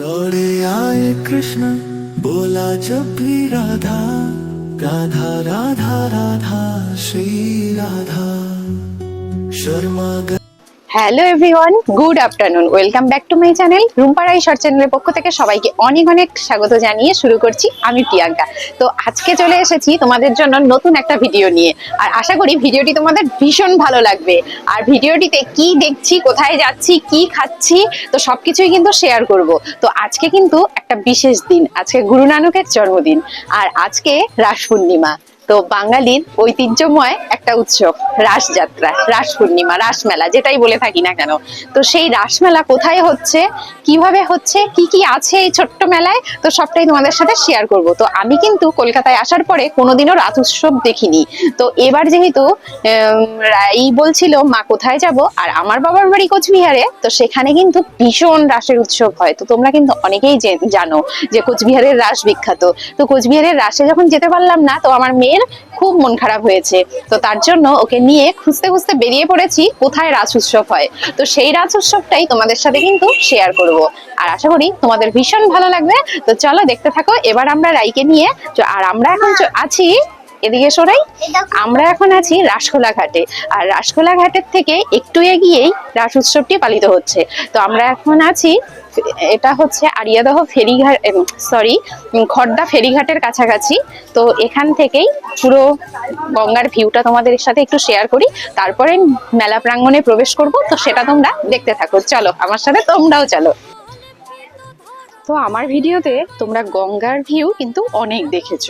दौड़े आए कृष्ण बोला जब भी Radha Radha Radha Radha Shri Radha. Sharma hello everyone good afternoon welcome back to my channel Rumparai short চ্যানেলের পক্ষ থেকে সবাইকে অনেক অনেক স্বাগত জানিয়ে শুরু করছি আমি প্রিয়াঙ্কা। তো আজকে চলে এসেছি তোমাদের জন্য নতুন একটা ভিডিও নিয়ে। আর আশা করি ভিডিওটি তোমাদের ভীষণ ভালো লাগবে। আর ভিডিওটিতে কি দেখছি, কোথায় যাচ্ছি, কি খাচ্ছি, তো সবকিছুই কিন্তু শেয়ার করব। তো আজকে কিন্তু একটা বিশেষ দিন। আজকে গুরু নানকের জন্মদিন। আর আজকে রাস পূর্ণিমা তো বাঙালির ঐতিহ্যময় একটা উৎসব, রাসযাত্রা রাস পূর্ণিমা রাসমেলা, যেটাই বলে থাকি না কেন। তো সেই রাসমেলা কোথায় হচ্ছে, কীভাবে হচ্ছে, কি কি আছে এই ছোট্ট মেলায়, তো সবটাই তোমাদের সাথে শেয়ার করব। তো আমি কিন্তু কলকাতায় আসার পরে কোনোদিনও রাত উৎসব দেখিনি। তো এবার যেহেতু এই বলছিল, মা, কোথায় যাব? আর আমার বাবার বাড়ি কোচবিহারে, তো সেখানে কিন্তু ভীষণ রাসের উৎসব হয়। তো তোমরা কিন্তু অনেকেই জানো যে কোচবিহারের রাস বিখ্যাত। তো কোচবিহারের রাসে যখন যেতে পারলাম না, তো আমার মেয়ের খুব মন খারাপ হয়েছে। তো তার জন্য ওকে নিয়ে খুঁজতে খুঁজতে বেরিয়ে পড়েছি, কোথায় রাস উৎসব হয়। তো সেই রাস উৎসবটাই তোমাদের সাথে কিন্তু শেয়ার করব। আর আশা করি তোমাদের ভীষণ ভালো লাগবে। তো চলো দেখতে থাকো, এবার আমরা রাইকে নিয়ে আর আমরা এখন আছি এদিকে সরাই। আমরা এখন আছি রাসখোলা ঘাটে। আর রাসখোলা ঘাটের থেকে একটু এগিয়েই রাস উৎসবটি পালিত হচ্ছে। তো আমরা এখন আছি এটা হচ্ছে আরিয়াদহ ফেরিঘাট সরি খড়দা ফেরিঘাটের কাছাকাছি। তো এখান থেকেই পুরো গঙ্গার ভিউটা তোমাদের সাথে একটু শেয়ার করি। তারপরে মেলা প্রাঙ্গণে প্রবেশ করব, তো সেটা তোমরা দেখতে থাকো। চলো, আমার সাথে তোমরাও চলো। তো আমার ভিডিওতে তোমরা গঙ্গার ভিউ কিন্তু অনেক দেখেছ।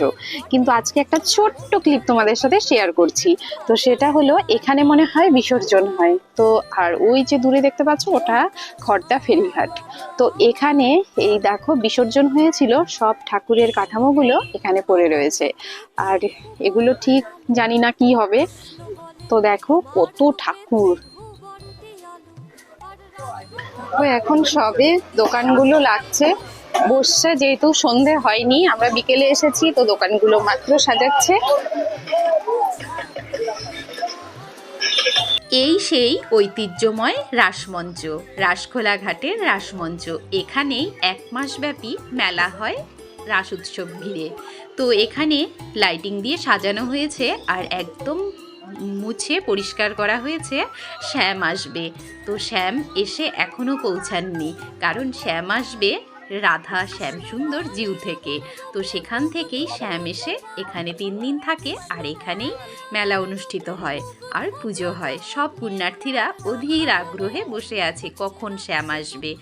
কিন্তু আজকে একটা ছোট্ট ক্লিপ তোমাদের সাথে শেয়ার করছি। তো সেটা হলো, এখানে মনে হয় বিসর্জন হয়। তো আর ওই যে দূরে দেখতে পাচ্ছ, ওটা খর্দা ফেরিঘাট। তো এখানে এই দেখো, বিসর্জন হয়েছিল, সব ঠাকুরের কাঠামোগুলো এখানে পড়ে রয়েছে। আর এগুলো ঠিক জানি না কি হবে। তো দেখো, কত ঠাকুর। তো এখন সবে দোকানগুলো লাগছে। বসছে, যেহেতু সন্ধে হয়নি, আমরা বিকেলে এসেছি, তো দোকানগুলো মাত্র সাজাচ্ছে। এই সেই ঐতিহ্যময় রাসমঞ্চ, রাসখোলা ঘাটের রাসমঞ্চ। এখানেই এক মাসব্যাপী মেলা হয় রাস উৎসব ঘিরে। তো এখানে লাইটিং দিয়ে সাজানো হয়েছে আর একদম মুছে পরিষ্কার করা হয়েছে শ্যাম আসবে। তো শ্যাম এসে এখনও পৌঁছাননি, কারণ শ্যাম আসবে রাধা, শ্যাম সুন্দর জিউ থেকে। তো সেখান থেকেই শ্যাম এসে এখানে তিন দিন থাকে আর এখানেই মেলা অনুষ্ঠিত হয় আর পুজো হয়। সব পুণ্যার্থীরা অধীর আগ্রহে বসে আছে কখন শ্যাম আসবে।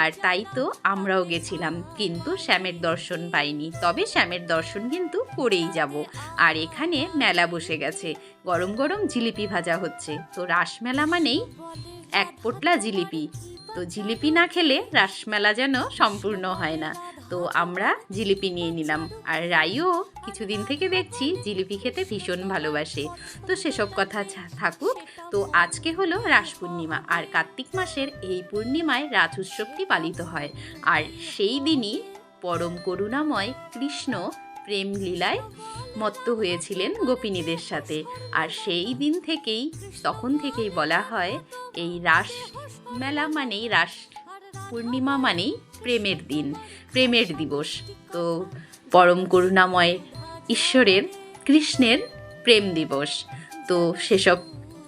আর তাই তো আমরাও গেছিলাম, কিন্তু শ্যামের দর্শন পাইনি। তবে শ্যামের দর্শন কিন্তু করেই যাব। আর এখানে মেলা বসে গেছে। গরম গরম জিলিপি ভাজা হচ্ছে। তো রাসমেলা মানেই এক পোটলা জিলিপি। তো জিলিপি না খেলে রাসমেলা যেন সম্পূর্ণ হয় না। তো আমরা জিলিপি নিয়ে নিলাম। আর রাইও কিছুদিন থেকে দেখছি জিলিপি খেতে ভীষণ ভালোবাসে। তো সেসব কথা থাকুক। তো আজকে হলো রাস পূর্ণিমা আর কার্তিক মাসের এই পূর্ণিমায় রাজ উৎসবটি পালিত হয়। আর সেই দিনই পরম করুণাময় কৃষ্ণ প্রেম লীলায় মত্ত হয়েছিলেন গোপিনীদের সাথে। আর সেই দিন থেকেই, তখন থেকেই বলা হয়, এই রাস মেলা মানেই রাস, পূর্ণিমা মানেই প্রেমের দিন, প্রেমের দিবস। তো পরম করুণাময় ঈশ্বরের, কৃষ্ণের প্রেম দিবস। তো সেসব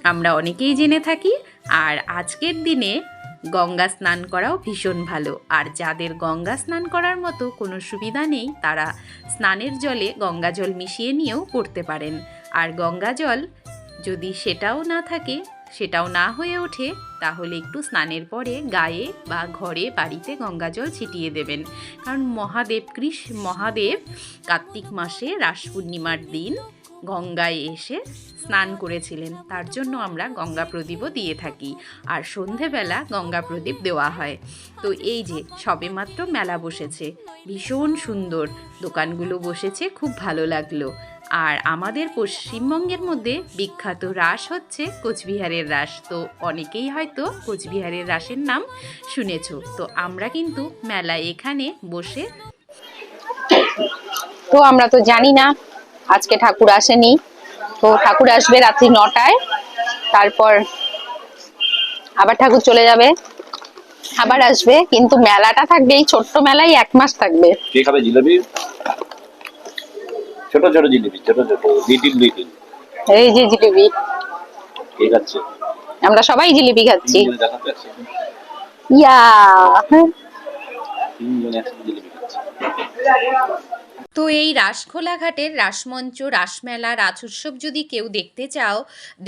আমরা অনেকেই জেনে থাকি, আর আজকের দিনে গঙ্গা স্নান করাও ভীষণ ভালো। আর যাদের গঙ্গা স্নান করার মতো কোনো সুবিধা নেই, তারা স্নানের জলে গঙ্গা জল মিশিয়ে নিয়েও করতে পারেন। আর গঙ্গা জল যদি সেটাও না থাকে সেটাও না হয়ে ওঠে, তাহলে একটু স্নানের পরে গায়ে বা ঘরে বাড়িতে গঙ্গা জল ছিটিয়ে দেবেন। কারণ মহাদেব কৃষ, মহাদেব কার্তিক মাসে রাস পূর্ণিমার দিন গঙ্গায় এসে স্নান করেছিলেন। তার জন্য আমরা গঙ্গা প্রদীপও দিয়ে থাকি। আর সন্ধেবেলা গঙ্গা প্রদীপ দেওয়া হয়। তো এই যে, সবেমাত্র মেলা বসেছে। ভীষণ সুন্দর। দোকানগুলো বসেছে, খুব ভালো লাগল। আর আমাদের পশ্চিমবঙ্গের মধ্যে বিখ্যাত রাস হচ্ছে কোচবিহারের রাস। তো অনেকেই হয়তো কোচবিহারের রাসের নাম শুনেছ। তো আমরা কিন্তু মেলায় এখানে বসে তো আমরা তো জানি না আজকে ঠাকুর আসেনি। তো ঠাকুর আসবে রাত্রি নটায় তারপর আবার ঠাকুর চলে যাবে আবার আসবে। কিন্তু মেলাটা থাকবে এই ছোট্ট মেলাই এক মাস থাকবে। কে খাবে? জিলেবি ছোট ছোট জিলেবি ছোট ছোট লিটিল লিটিল। এই যে জিলিপি। কে খাচ্ছে? আমরা সবাই জিলিপি খাচ্ছি। ইয়া। তো এই রাসখোলা ঘাটের রাসমঞ্চ রাসমেলা রাস উৎসব যদি কেউ দেখতে চাও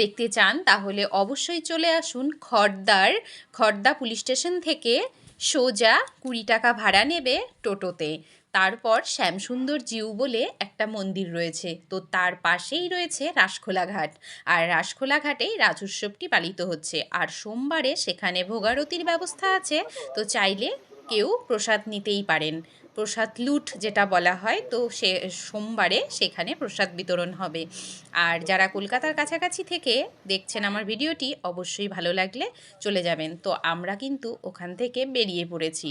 দেখতে চান তাহলে অবশ্যই চলে আসুন খর্দার খড়দা পুলিশ স্টেশন থেকে সোজা কুড়ি টাকা ভাড়া নেবে টোটোতে। তারপর শ্যামসুন্দর জিউ বলে একটা মন্দির রয়েছে। তো তার পাশেই রয়েছে রাসখোলা ঘাট। আর রাসখোলা ঘাটেই রাজ উৎসবটি পালিত হচ্ছে। আর সোমবারে সেখানে ভোগারতির ব্যবস্থা আছে। তো চাইলে কেউ প্রসাদ নিতেই পারেন। প্রসাদ লুট যেটা বলা হয়, তো সে সোমবারে সেখানে প্রসাদ বিতরণ হবে। আর যারা কলকাতার কাছাকাছি থেকে দেখছেন আমার ভিডিওটি, অবশ্যই ভালো লাগলে চলে যাবেন। তো আমরা কিন্তু ওখান থেকে বেরিয়ে পড়েছি।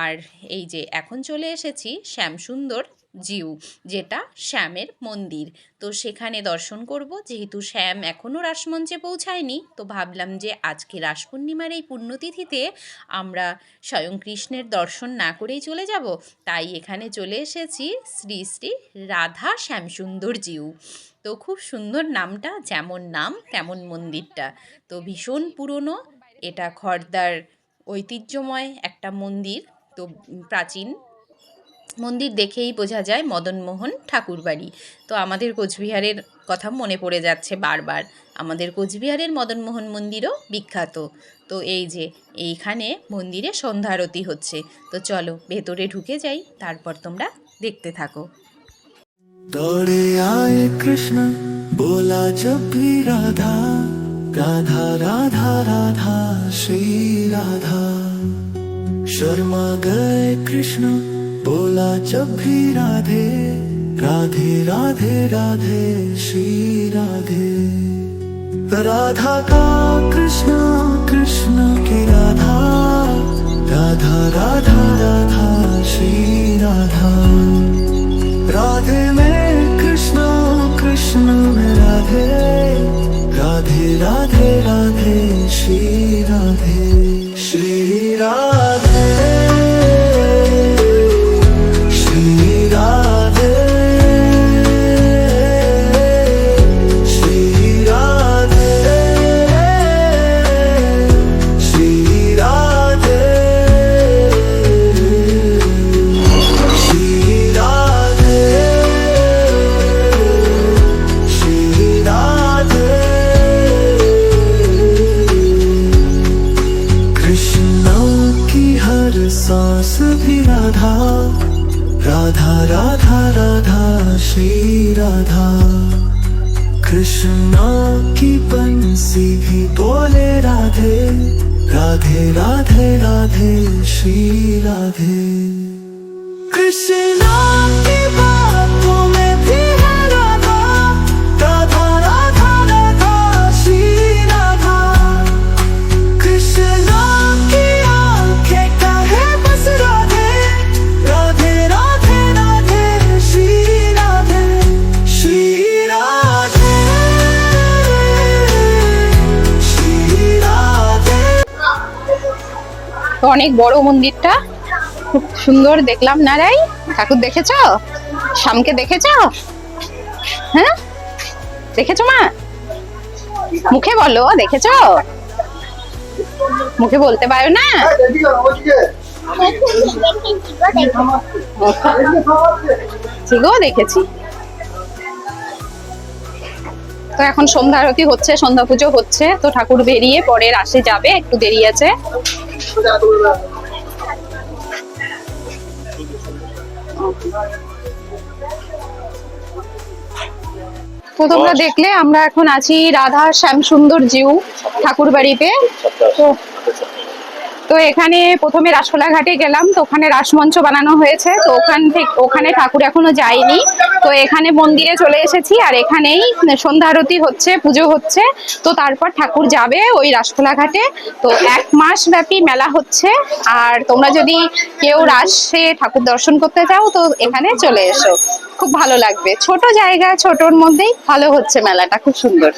আর এই যে এখন চলে এসেছি শ্যামসুন্দর জিউ, যেটা শ্যামের মন্দির। তো সেখানে দর্শন করব। যেহেতু শ্যাম এখনও রাসমঞ্চে পৌঁছায়নি, তো ভাবলাম যে আজকে রাস পূর্ণিমার এই পুণ্যতিথিতে আমরা স্বয়ং কৃষ্ণের দর্শন না করেই চলে যাব। তাই এখানে চলে এসেছি শ্রী শ্রী রাধা শ্যামসুন্দর জিউ। তো খুব সুন্দর নামটা, যেমন নাম তেমন মন্দিরটা। তো ভীষণ পুরনো, এটা খড়দার ঐতিহ্যময় একটা মন্দির। তো প্রাচীন মন্দির দেখেই বোঝা যায় মদনমোহন ঠাকুরবাড়ি। তো আমাদের কোচবিহারের কথা মনে পড়ে যাচ্ছে বারবার। আমাদের কোচবিহারের মদনমোহন মন্দিরও বিখ্যাত। তো এই যে, এইখানে মন্দিরে সন্ধ্যারতি হচ্ছে। তো চলো, ভেতরে ঢুকে যাই, তারপর তোমরা দেখতে থাকো। দৌড়ে আয় কৃষ্ণ, বোলা জব রাধা রাধা রাধা রাধা, শ্রী রাধা। শর্মা গায় কৃষ্ণ बोला जब भी राधे राधे राधे राधे श्री राधे राधा का कृष्ण कृष्ण की राधा राधा राधा राधा श्री राधा राधे में कृष्ण कृष्ण में राधे राधे राधे राधे श्री राधे राधा राधा, श्री राधा। कृष्णा की बंसी भी बोले राधे राधे राधे राधे, श्री राधे। कृष्णा की बातों में তো অনেক বড় মন্দিরটা। খুব সুন্দর, দেখলাম না রাই ঠাকুর দেখেছ? শামকে দেখেছ? হ্যাঁ? দেখেছ মা? মুখে বলো, দেখেছ? মুখে বলতে পারো না? দেখেছি। তো এখন সন্ধ্যা আরতি হচ্ছে, সন্ধ্যা পুজো হচ্ছে, তো ঠাকুর বেরিয়ে পরে আসে যাবে, একটু দেরি আছে। তো তোমরা দেখলে আমরা এখন আছি রাধা শ্যাম সুন্দর জিউ ঠাকুর বাড়িতে তো তো এখানে প্রথমে রাসখোলা ঘাটে গেলাম, তো ওখানে রাসমঞ্চ বানানো হয়েছে, তো ওখান থেকে ওখানে ঠাকুর এখনও যায়নি। তো এখানে মন্দিরে চলে এসেছি, আর এখানেই সন্ধ্যা আরতি হচ্ছে, পুজো হচ্ছে। তো তারপর ঠাকুর যাবে ওই রাসখোলা ঘাটে তো এক মাস ব্যাপী মেলা হচ্ছে, আর তোমরা যদি কেউ রাসে ঠাকুর দর্শন করতে চাও, তো এখানে চলে এসো। খুব ভালো লাগবে। ছোট জায়গা, ছোটর মধ্যেই ভালো হচ্ছে মেলাটা, খুব সুন্দর।